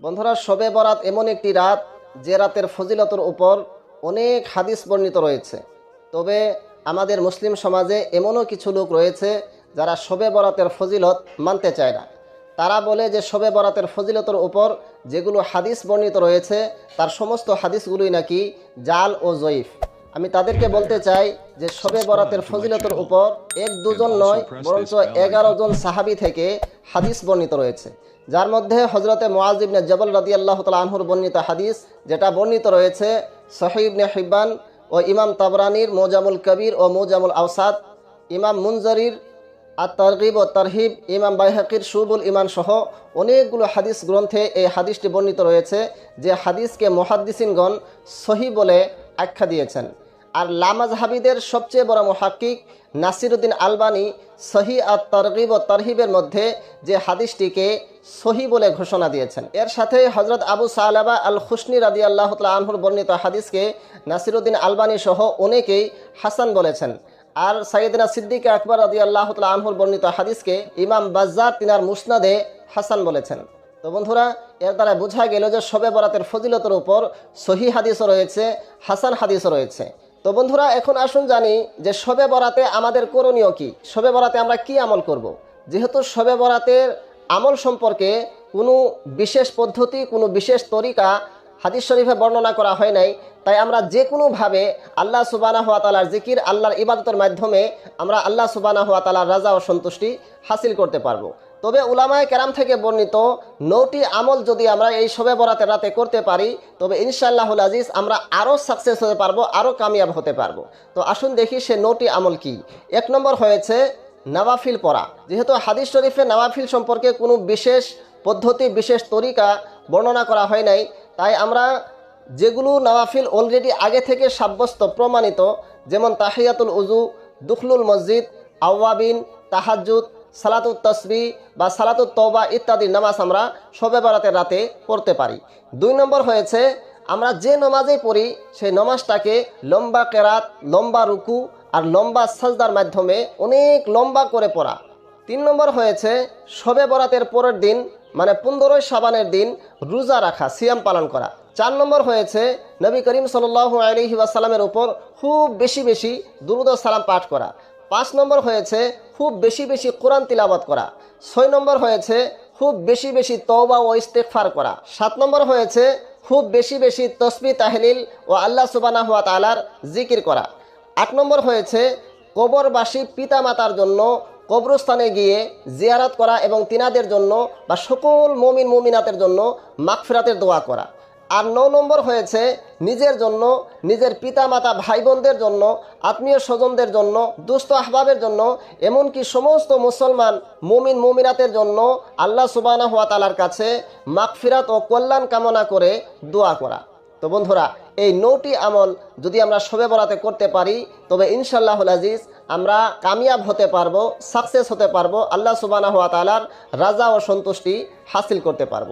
বন্ধুরা, শবে বরাত এমন একটি রাত যে রাতের ফজিলতর উপর অনেক হাদিস বর্ণিত রয়েছে। তবে আমাদের মুসলিম সমাজে এমনও কিছু লোক রয়েছে যারা শবে বরাতের ফজিলত মানতে চায় না। তারা বলে যে শবে বরাতের ফজিলতের উপর যেগুলো হাদিস বর্ণিত রয়েছে, তার সমস্ত হাদিসগুলোই নাকি জাল ও জয়ীফ। আমি তাদেরকে বলতে চাই যে শবে বরাতের ফজিলতের উপর এক দুজন নয়, বরঞ্চ এগারো জন সাহাবি থেকে হাদিস বর্ণিত রয়েছে। যার মধ্যে হজরতে মোয়াজিবনে জবল রাদি আল্লাহ তালা আনহুর বর্ণিত হাদিস, যেটা বর্ণিত রয়েছে সহিবনে হিব্বান ও ইমাম তাবরানির, মোজামুল কবির ও মোজামুল আওসাদ, ইমাম মুনজরির আর তরগিব ও তরহিব, ইমাম বাইহাকির সুবুল ইমান সহ অনেকগুলো হাদিস গ্রন্থে এই হাদিসটি বর্ণিত রয়েছে, যে হাদিসকে মহাদ্দিসিনগণ সহি বলে আখ্যা দিয়েছেন। আর লামাজ হাবিদের সবচেয়ে বড় মহাক্কিক নাসিরুদ্দিন আলবানি সহি আর তরগিব ও তরহিবের মধ্যে যে হাদিসটিকে সহি বলে ঘোষণা দিয়েছেন। এর সাথে হজরত আবু সালাবা আল খুশনি রাদি আল্লাহ আনহুর বর্ণিত হাদিসকে নাসিরুদ্দিন আলবানি সহ অনেকেই হাসান বলেছেন। আর সাইদিনা সিদ্দিক আকবর আদি আল্লাহ আনহুর বর্ণিত হাদিসকে ইমাম বাজ্জার তিনার মুসনাদে হাসান বলেছেন। তো বন্ধুরা, এর দ্বারা বোঝা গেল যে শবে বরাতের ফজিলতের উপর সহি হাদিসও রয়েছে, হাসান হাদিসও রয়েছে। তো বন্ধুরা, এখন আসুন জানি যে শবে বরাতে আমাদের করণীয় কি শবে বরাতে আমরা কি আমল করব। যেহেতু শবে বরাতের আমল সম্পর্কে কোনো বিশেষ পদ্ধতি, কোনো বিশেষ তরিকা হাদিস শরীফে বর্ণনা করা হয় নাই, তাই আমরা যে কোনোভাবে আল্লাহ সুবানা হাত তালার জিকির, আল্লাহর ইবাদতের মাধ্যমে আমরা আল্লাহ সুবানা হাত তালার রাজা ও সন্তুষ্টি হাসিল করতে পারব তবে উলামায় কেরাম থেকে বর্ণিত নৌটি আমল যদি আমরা এই শবে বরাতের রাতে করতে পারি, তবে ইনশাআল্লাহুল আজিজ আমরা আরও সাকসেস হতে পারব, আরও কামিয়াব হতে পারব। তো আসুন দেখি সে নৌটি আমল কি। এক নম্বর হয়েছে নওয়াফিল পড়া। যেহেতু হাদিস শরীফে নওয়াফিল সম্পর্কে কোনো বিশেষ পদ্ধতি, বিশেষ তরিকা বর্ণনা করা হয় নাই, তাই আমরা যেগুলো নওয়াফিল অলরেডি আগে থেকে সাব্যস্ত, প্রমাণিত, যেমন তাহিয়াতুল উজু দুখলুল মসজিদ, আওয়াবিন তাহাজুদ সালাতুত তসবি বা সালাতুত তওবা ইত্যাদি নামাজ আমরা শবে বরাতের রাতে পড়তে পারি। দুই নম্বর হয়েছে, আমরা যে নমাজেই পড়ি, সেই নমাজটাকে লম্বা কেরাত, লম্বা রুকু আর লম্বা সাজদার মাধ্যমে অনেক লম্বা করে পড়া। তিন নম্বর হয়েছে শবে বরাতের পরের দিন মানে পনেরোই সাবানের দিন রোজা রাখা, সিয়াম পালন করা। চার নম্বর হয়েছে, নবী করিম সাল আলহি ওয়াসাল্লামের উপর খুব বেশি বেশি দুরুদ সালাম পাঠ করা। পাঁচ নম্বর হয়েছে খুব বেশি বেশি কোরআন তিলাবাত করা। ছয় নম্বর হয়েছে খুব বেশি বেশি তওবা ও ইস্তেকফার করা। সাত নম্বর হয়েছে খুব বেশি বেশি তসবি তাহলিল ও আল্লাহ সুবানা হুয়া তালার জিকির করা। আট নম্বর হয়েছে কবরবাসী পিতা মাতার জন্য কবরস্থানে গিয়ে জিয়ারত করা এবং তিনাদের জন্য বা সকল মমিন মমিনাতের জন্য মাগফিরাতের দোয়া করা। আর ন নম্বর হয়েছে নিজের জন্য, নিজের পিতা মাতা ভাই বোনদের জন্য, আত্মীয় স্বজনদের জন্য, দুস্থ আহবাবের জন্য, এমনকি সমস্ত মুসলমান মুমিন মুমিনাতের জন্য আল্লাহ সুবানা হাত তালার কাছে মাগফিরাত ও কল্যাণ কামনা করে দোয়া করা। তো বন্ধুরা, এই নৌটি আমল যদি আমরা শবে বরাতে করতে পারি, তবে ইনশাল্লাহুল আজিজ আমরা কামিয়াব হতে পারব, সাকসেস হতে পারব, আল্লাহ সুবানা হাত তালার রাজা ও সন্তুষ্টি হাসিল করতে পারব।